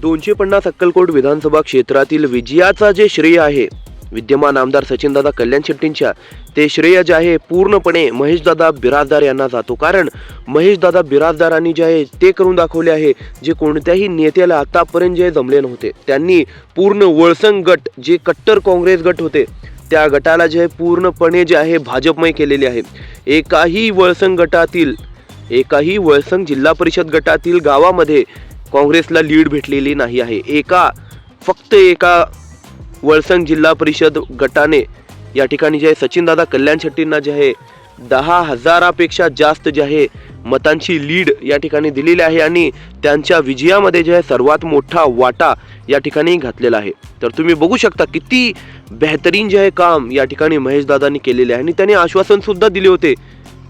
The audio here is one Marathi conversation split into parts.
दोनशे पन्नास अक्कलकोट विधानसभा क्षेत्रातील विजयाचा जे श्रेय आहे विद्यमान आमदार सचिनदादा कल्याण शेट्टींच्या ते श्रेय जे आहे पूर्णपणे महेशदादा बिराजदार यांना जातो. कारण महेशदादा बिराजदारांनी जे आहे ते करून दाखवले आहे जे कोणत्याही नेत्याला आतापर्यंत जे जमले नव्हते. त्यांनी पूर्ण वळसंग गट जे कट्टर काँग्रेस गट होते त्या गटाला जे आहे पूर्णपणे जे आहे भाजपमय केलेले आहे. एकाही वळसंग गटातील एकाही वळसंग जिल्हा परिषद गटातील गावामध्ये काँग्रेसला लीड भेटलेली नाही आहे. एका फक्त एका वळसंग जिल्हा परिषद गटाने या ठिकाणी जे आहे सचिनदादा कल्याण शेट्टींना जे आहे दहा हजारापेक्षा जास्त जे आहे मतांची लीड या ठिकाणी दिलेली आहे आणि त्यांच्या विजयामध्ये जे आहे सर्वात मोठा वाटा या ठिकाणी घातलेला आहे. तर तुम्ही बघू शकता किती बेहतरीन जे आहे काम या ठिकाणी महेशदादांनी केलेले आहे. आणि त्यांनी आश्वासनसुद्धा दिले होते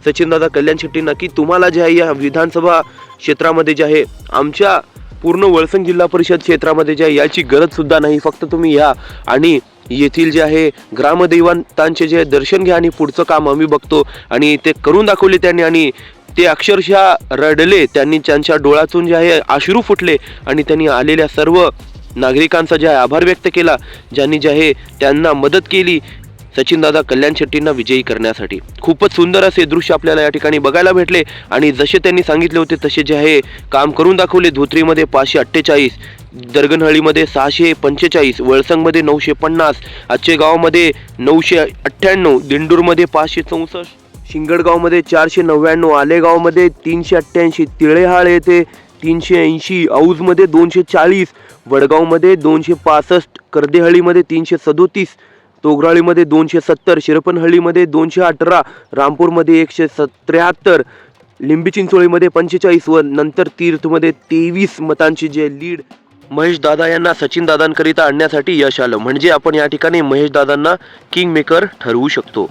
सचिनदादा कल्याण शेट्टींना की तुम्हाला जे आहे या विधानसभा क्षेत्रामध्ये जे आहे आमच्या पूर्ण वळसंग जिल्हा परिषद क्षेत्रामध्ये जे आहे याची गरजसुद्धा नाही. फक्त तुम्ही या आणि येथील जे आहे ग्रामदैवतांचे जे दर्शन घ्या आणि पुढचं काम आम्ही बघतो. आणि ते करून दाखवले त्यांनी आणि ते अक्षरशः रडले. त्यांनी त्यांच्या डोळ्यातून जे आहे आश्रू फुटले आणि त्यांनी आलेल्या सर्व नागरिकांचा जे आहे आभार व्यक्त केला. ज्यांनी जे आहे त्यांना मदत केली. सचिनदादा कल्याण शेट्टींना विजयी करण्यासाठी. खूपच सुंदर असे दृश्य आपल्याला या ठिकाणी बघायला भेटले. आणि जसे त्यांनी सांगितले होते तसे जे आहे काम करून दाखवले. धोत्रीमध्ये पाचशे अठ्ठेचाळीस दर्गनहळीमध्ये सहाशे पंचेचाळीस वळसंगमध्ये नऊशे पन्नास आजचे नऊशे अठ्ठ्याण्णव दिंडूरमध्ये पाचशे चौसष्ट शिंगडगावमध्ये चारशे नव्याण्णव आलेगावमध्ये तीनशे अठ्ठ्याऐंशी तिळेहाळ येथे तीनशे ऐंशी औजमध्ये दोनशे चाळीस वडगावमध्ये दोनशे पासष्ट कर्देहळीमध्ये तीनशे सदोतीस तोगराळीमध्ये दोनशे सत्तर शिरपणहळ्ळीमध्ये दोनशे अठरा रामपूरमध्ये एकशे स त्र्याहत्तर लिंबी चिंचोळीमध्ये पंचेचाळीस व नंतर तीर्थमध्ये तेवीस मतांची जे लीड महेश दादा यांना सचिन दादांकरिता आणण्यासाठी यश आलं. म्हणजे आपण या ठिकाणी महेश दादांना किंग मेकर ठरवू शकतो.